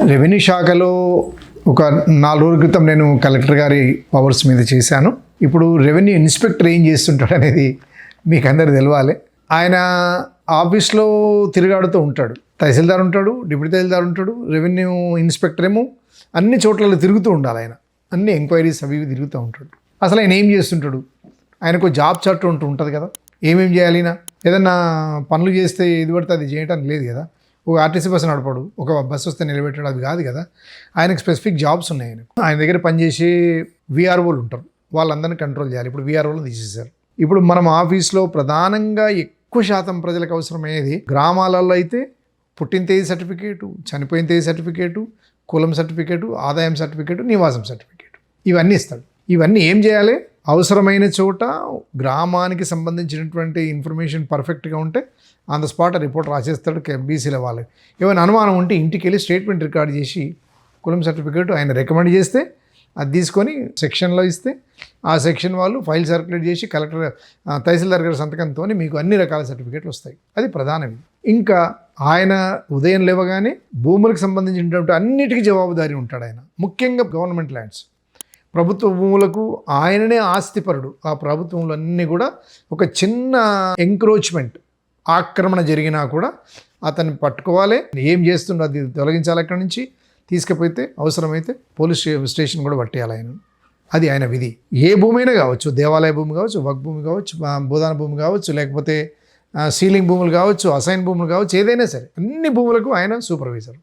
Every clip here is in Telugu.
రెవెన్యూ శాఖలో ఒక నాలుగు రోజుల క్రితం నేను కలెక్టర్ గారి పవర్స్ మీద చేశాను. ఇప్పుడు రెవెన్యూ ఇన్స్పెక్టర్ ఏం చేస్తుంటాడు అనేది మీకు అందరు తెలియాలి ఆయన ఆఫీస్లో తిరిగాడుతూ ఉంటాడు. తహసీల్దార్ ఉంటాడు డిప్యూటీ తహసీల్దార్ ఉంటాడు రెవెన్యూ ఇన్స్పెక్టర్ ఏమో అన్ని చోట్ల తిరుగుతూ ఉండాలి ఆయన. అన్ని ఎంక్వైరీస్ అవి ఇవి తిరుగుతూ ఉంటాడు. అసలు ఆయన ఏం చేస్తుంటాడు? ఆయనకు జాబ్ చార్ట్ ఉంటూ ఉంటుంది కదా. ఏమేం చేయాలి ఈయన? ఏదన్నా పనులు చేస్తే ఏది పడితే అది చేయడానికి లేదు కదా. ఒక ఆర్టీసీ బస్సు నడపడు ఒక బస్సు వస్తే నిలబెట్టాడు అది కాదు కదా. ఆయనకు స్పెసిఫిక్ జాబ్స్ ఉన్నాయి ఆయనకు. ఆయన దగ్గర పనిచేసే విఆర్ఓలు ఉంటారు. వాళ్ళందరినీ కంట్రోల్ చేయాలి. ఇప్పుడు విఆర్ఓలు తీసేశారు. ఇప్పుడు మనం ఆఫీస్లో ప్రధానంగా ఎక్కువ శాతం ప్రజలకు అవసరమయ్యేది గ్రామాలలో అయితే పుట్టిన తేదీ సర్టిఫికేటు చనిపోయిన తేదీ సర్టిఫికేటు కులం సర్టిఫికేటు ఆదాయం సర్టిఫికేటు నివాసం సర్టిఫికేటు. ఇవన్నీ ఇస్తాడు. ఇవన్నీ ఏం చేయాలి? అవసరమైన చోట గ్రామానికి సంబంధించినటువంటి ఇన్ఫర్మేషన్ పర్ఫెక్ట్గా ఉంటే ఆన్ ద స్పాట్ రిపోర్ట్ రాసేస్తాడు బీసీల వాళ్ళకి ఏమైనా అనుమానం ఉంటే ఇంటికి వెళ్ళి స్టేట్మెంట్ రికార్డ్ చేసి కులం సర్టిఫికేట్ ఆయన రికమెండ్ చేస్తే అది తీసుకొని సెక్షన్లో ఇస్తే ఆ సెక్షన్ వాళ్ళు ఫైల్ సర్క్యులేట్ చేసి కలెక్టర్ తహసీల్దార్ గారి సంతకంతో మీకు అన్ని రకాల సర్టిఫికేట్లు వస్తాయి. అది ప్రధానవి ఇంకా ఆయన ఉదయం లేవగానే భూములకు సంబంధించినటువంటి అన్నిటికీ జవాబుదారీ ఉంటాడు ఆయన. ముఖ్యంగా గవర్నమెంట్ ల్యాండ్స్. ప్రభుత్వ భూములకు ఆయననే ఆస్తిపరుడు. ఆ ప్రభుత్వంలో అన్నీ కూడా ఒక చిన్న ఎంక్రోచ్మెంట్ ఆక్రమణ జరిగినా కూడా అతన్ని పట్టుకోవాలి. ఏం చేస్తుండో అది తొలగించాలి అక్కడి నుంచి. తీసుకుపోతే అవసరమైతే పోలీస్ స్టే- స్టేషన్ కూడా పట్టేయాలి ఆయన అది ఆయన విధి. ఏ భూమి అయినా కావచ్చు దేవాలయ భూమి కావచ్చు వక్ భూమి కావచ్చు భూదాన భూమి కావచ్చు లేకపోతే సీలింగ్ భూములు కావచ్చు అసైన్ భూములు కావచ్చు ఏదైనా సరే అన్ని భూములకు ఆయన సూపర్వైజర్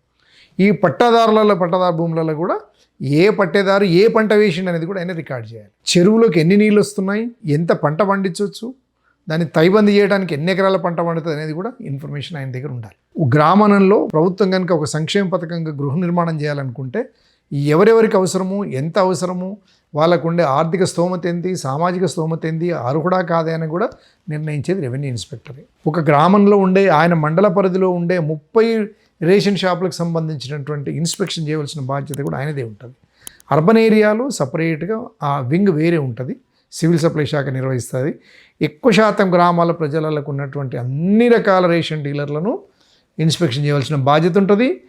ఈ పట్టాదారులలో పట్టాదారు భూములలో కూడా ఏ పట్టేదారు ఏ పంట వేసిండు అనేది కూడా ఆయన రికార్డ్ చేయాలి. చెరువులోకి ఎన్ని నీళ్ళు వస్తున్నాయి? ఎంత పంట పండించవచ్చు దాన్ని తైబంది చేయడానికి ఎన్ని ఎకరాల పంట పండుతుంది అనేది కూడా ఇన్ఫర్మేషన్ ఆయన దగ్గర ఉండాలి. గ్రామాలలో ప్రభుత్వం కనుక ఒక సంక్షేమ పథకంగా గృహ నిర్మాణం చేయాలనుకుంటే ఎవరెవరికి అవసరము? ఎంత అవసరము? వాళ్ళకు ఉండే ఆర్థిక స్తోమత ఏంటి సామాజిక స్తోమత ఏంటి అర్హుడా కాదే అని కూడా నిర్ణయించేది రెవెన్యూ ఇన్స్పెక్టరే. ఒక గ్రామంలో ఉండే ఆయన మండల పరిధిలో ఉండే ముప్పై రేషన్ షాపులకు సంబంధించినటువంటి ఇన్స్పెక్షన్ చేయవలసిన బాధ్యత కూడా ఆయనదే ఉంటుంది. అర్బన్ ఏరియాలో సపరేట్గా ఆ వింగ్ వేరే ఉంటుంది. సివిల్ సప్లై శాఖ నిర్వహిస్తుంది. ఎక్కువ శాతం గ్రామాల ప్రజలకు ఉన్నటువంటి అన్ని రకాల రేషన్ డీలర్లను ఇన్స్పెక్షన్ చేయవలసిన బాధ్యత ఉంటుంది.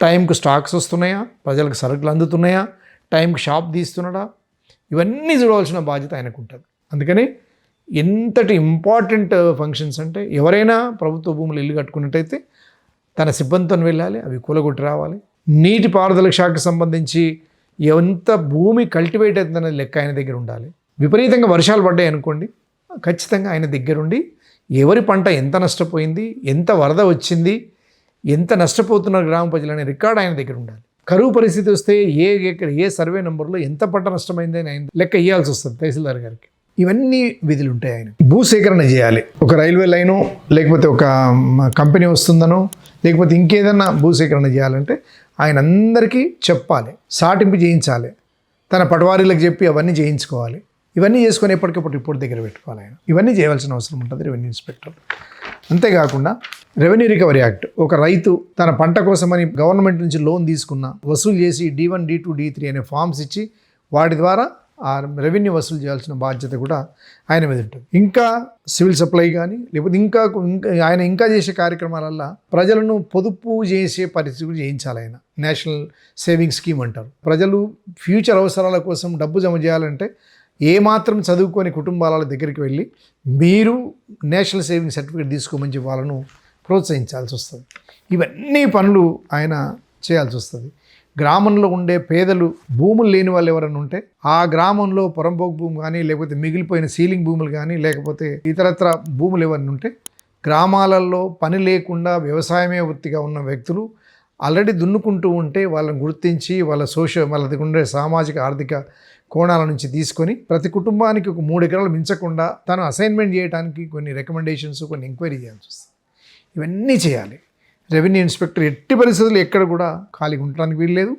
టైంకు స్టాక్స్ వస్తున్నాయా? ప్రజలకు సరుకులు అందుతున్నాయా? టైంకి షాప్ తీస్తున్నాడా? ఇవన్నీ చూడవలసిన బాధ్యత ఆయనకు ఉంటుంది. అందుకని ఎంతటి ఇంపార్టెంట్ ఫంక్షన్స్ అంటే ఎవరైనా ప్రభుత్వ భూములు ఇల్లు కట్టుకున్నట్టయితే తన సిబ్బందితో వెళ్ళాలి అవి కూలగొట్టి రావాలి. నీటి పారుదల శాఖకు సంబంధించి ఎంత భూమి కల్టివేట్ అవుతుందనే లెక్క ఆయన దగ్గర ఉండాలి. విపరీతంగా వర్షాలు పడ్డాయి అనుకోండి ఖచ్చితంగా ఆయన దగ్గరుండి ఎవరి పంట ఎంత నష్టపోయింది ఎంత వరద వచ్చింది ఎంత నష్టపోతున్నారు గ్రామ ప్రజలు అనే ఆయన దగ్గర ఉండాలి. కరువు పరిస్థితి వస్తే ఏ ఎక్కడ ఏ సర్వే నెంబర్లో ఎంత పంట నష్టమైంది అని ఆయన లెక్క ఇవ్వాల్సి వస్తుంది తహసీల్దార్ గారికి. ఇవన్నీ విధులు ఉంటాయి ఆయన భూసేకరణ చేయాలి. ఒక రైల్వే లైను లేకపోతే ఒక కంపెనీ వస్తుందనో లేకపోతే ఇంకేదన్నా భూసేకరణ చేయాలంటే ఆయన అందరికీ చెప్పాలి సాటింపు చేయించాలి. తన పటవారీలకు చెప్పి అవన్నీ చేయించుకోవాలి. ఇవన్నీ చేసుకొని ఎప్పటికప్పుడు రిపోర్ట్ దగ్గర పెట్టుకోవాలి ఆయన. ఇవన్నీ చేయవలసిన అవసరం ఉంటుంది రెవెన్యూ ఇన్స్పెక్టర్. అంతేకాకుండా రెవెన్యూ రికవరీ యాక్ట్ ఒక రైతు తన పంట కోసమని గవర్నమెంట్ నుంచి లోన్ తీసుకున్న వసూలు చేసి D one D two D three అనే ఫామ్స్ ఇచ్చి వాటి ద్వారా ఆ రెవెన్యూ వసూలు చేయాల్సిన బాధ్యత కూడా ఆయన మీద ఉంటుంది. ఇంకా సివిల్ సప్లై కానీ లేకపోతే ఇంకా ఇంకా ఆయన ఇంకా చేసే కార్యక్రమాలల్లో ప్రజలను పొదుపు చేసే పరిస్థితి కూడా చేయించాలి ఆయన. నేషనల్ సేవింగ్ స్కీమ్ అంటారు. ప్రజలు ఫ్యూచర్ అవసరాల కోసం డబ్బు జమ చేయాలంటే ఏమాత్రం చదువుకొని కుటుంబాల దగ్గరికి వెళ్ళి మీరు నేషనల్ సేవింగ్ సర్టిఫికేట్ తీసుకోమని వాళ్ళను ప్రోత్సహించాల్సి వస్తుంది. ఇవన్నీ పనులు ఆయన చేయాల్సి వస్తుంది. గ్రామంలో ఉండే పేదలు భూములు లేని వాళ్ళు ఎవరైనా ఉంటే ఆ గ్రామంలో పొరంపోకు భూమి కానీ లేకపోతే మిగిలిపోయిన సీలింగ్ భూములు కానీ లేకపోతే ఇతరత్ర భూములు ఎవరైనా ఉంటే గ్రామాలలో పని లేకుండా వ్యవసాయమే వృత్తిగా ఉన్న వ్యక్తులు ఆల్రెడీ దున్నుకుంటూ ఉంటే వాళ్ళని గుర్తించి వాళ్ళ సోషల్ వాళ్ళకి ఉండే సామాజిక ఆర్థిక కోణాల నుంచి తీసుకొని ప్రతి కుటుంబానికి ఒక మూడు ఎకరాలు మించకుండా తను అసైన్మెంట్ చేయడానికి కొన్ని రికమెండేషన్స్ కొన్ని ఎంక్వైరీ చేయాల్సి వస్తుంది. ఇవన్నీ చేయాలి. రెవెన్యూ ఇన్స్పెక్టర్ ఎట్టి పరిస్థితులు ఎక్కడ కూడా ఖాళీగా ఉండడానికి వీల్లేదు.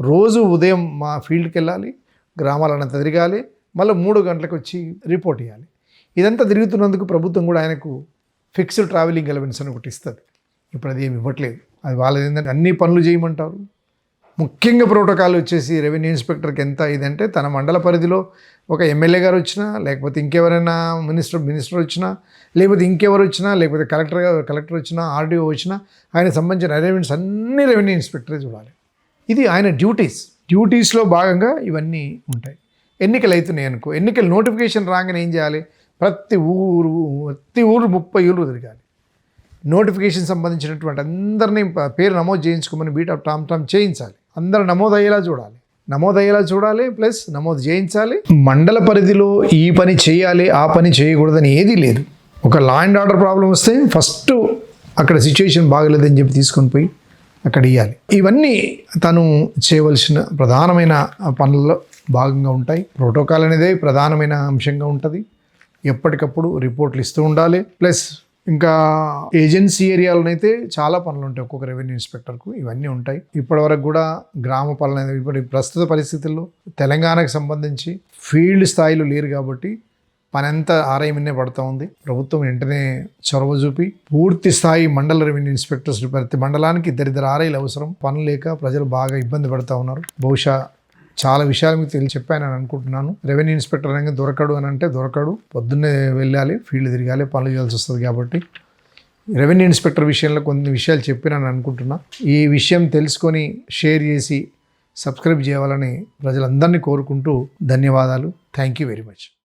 రోజు ఉదయం మా ఫీల్డ్కి వెళ్ళాలి గ్రామాలను తిరగాలి మళ్ళీ మూడు గంటలకు వచ్చి రిపోర్ట్ ఇవ్వాలి ఇదంతా తిరుగుతున్నందుకు ప్రభుత్వం కూడా ఆయనకు ఫిక్స్డ్ ట్రావెలింగ్ అలవెన్స్ అని ఒకటి ఇస్తుంది. ఇప్పుడు అది ఏమి ఇవ్వట్లేదు. అది వాళ్ళది ఏంటంటే అన్ని పనులు చేయమంటారు. ముఖ్యంగా ప్రోటోకాల్ వచ్చేసి రెవెన్యూ ఇన్స్పెక్టర్కి ఎంత ఇదంటే తన మండల పరిధిలో ఒక ఎమ్మెల్యే గారు వచ్చినా లేకపోతే ఇంకెవరైనా మినిస్టర్ మినిస్టర్ వచ్చినా లేకపోతే ఇంకెవరు వచ్చినా లేకపోతే కలెక్టర్ కలెక్టర్ వచ్చినా ఆర్డీఓ వచ్చినా ఆయన సంబంధించిన అరేంజ్మెంట్స్ అన్ని రెవెన్యూ ఇన్స్పెక్టరే చూడాలి. ఇది ఆయన డ్యూటీస్. డ్యూటీస్లో భాగంగా ఇవన్నీ ఉంటాయి. ఎన్నికలు అవుతున్నాయి అనుకో ఎన్నికల నోటిఫికేషన్ రాగానే ఏం చేయాలి? ప్రతి ఊరు ప్రతి ఊరు ముప్పై ఊళ్ళు తిరగాలి. నోటిఫికేషన్ సంబంధించినటువంటి అందరినీ పేరు నమోదు చేయించుకోమని బీట్ ఆఫ్ టామ్ టామ్ చేయించాలి. అందరు నమోదయ్యేలా చూడాలి. నమోదయ్యేలా చూడాలి ప్లస్ నమోదు చేయించాలి. మండల పరిధిలో ఈ పని చేయాలి ఆ పని చేయకూడదని ఏదీ లేదు. ఒక లా అండ్ ఆర్డర్ ప్రాబ్లం వస్తే ఫస్ట్ అక్కడ సిచ్యుయేషన్ బాగలేదని చెప్పి తీసుకొని పోయి అక్కడ ఇవ్వాలి ఇవన్నీ తను చేయవలసిన ప్రధానమైన పనుల్లో భాగంగా ఉంటాయి. ప్రోటోకాల్ అనేది ప్రధానమైన అంశంగా ఉంటుంది. ఎప్పటికప్పుడు రిపోర్ట్లు ఇస్తూ ఉండాలి. ప్లస్ ఇంకా ఏజెన్సీ ఏరియాలోనైతే చాలా పనులు ఉంటాయి. ఒక్కొక్క రెవెన్యూ ఇన్స్పెక్టర్కు ఇవన్నీ ఉంటాయి. ఇప్పటివరకు కూడా గ్రామ పాలన ఇప్పుడు ప్రస్తుత పరిస్థితుల్లో తెలంగాణకు సంబంధించి ఫీల్డ్ స్థాయిలో లేరు కాబట్టి పని అంతా ఆర్ఐ పడుతూ ఉంది. ప్రభుత్వం వెంటనే చొరవ చూపి పూర్తి స్థాయి మండల రెవెన్యూ ఇన్స్పెక్టర్స్ ప్రతి మండలానికి ఇద్దరిద్దరు ఆర్ఐలు అవసరం. పని లేక ప్రజలు బాగా ఇబ్బంది పడుతూ ఉన్నారు. బహుశా చాలా విషయాలు మీకు తెలిసి చెప్పానని అనుకుంటున్నాను. రెవెన్యూ ఇన్స్పెక్టర్ అనేది దొరకడు అని అంటే దొరకడు. పొద్దున్నే వెళ్ళాలి ఫీల్డ్ తిరగాలి పనులు చేయాల్సి వస్తుంది కాబట్టి. రెవెన్యూ ఇన్స్పెక్టర్ విషయంలో కొన్ని విషయాలు చెప్పినని అనుకుంటున్నా. ఈ విషయం తెలుసుకొని షేర్ చేసి సబ్స్క్రైబ్ చేయాలని ప్రజలందరినీ కోరుకుంటూ ధన్యవాదాలు. Thank you very much.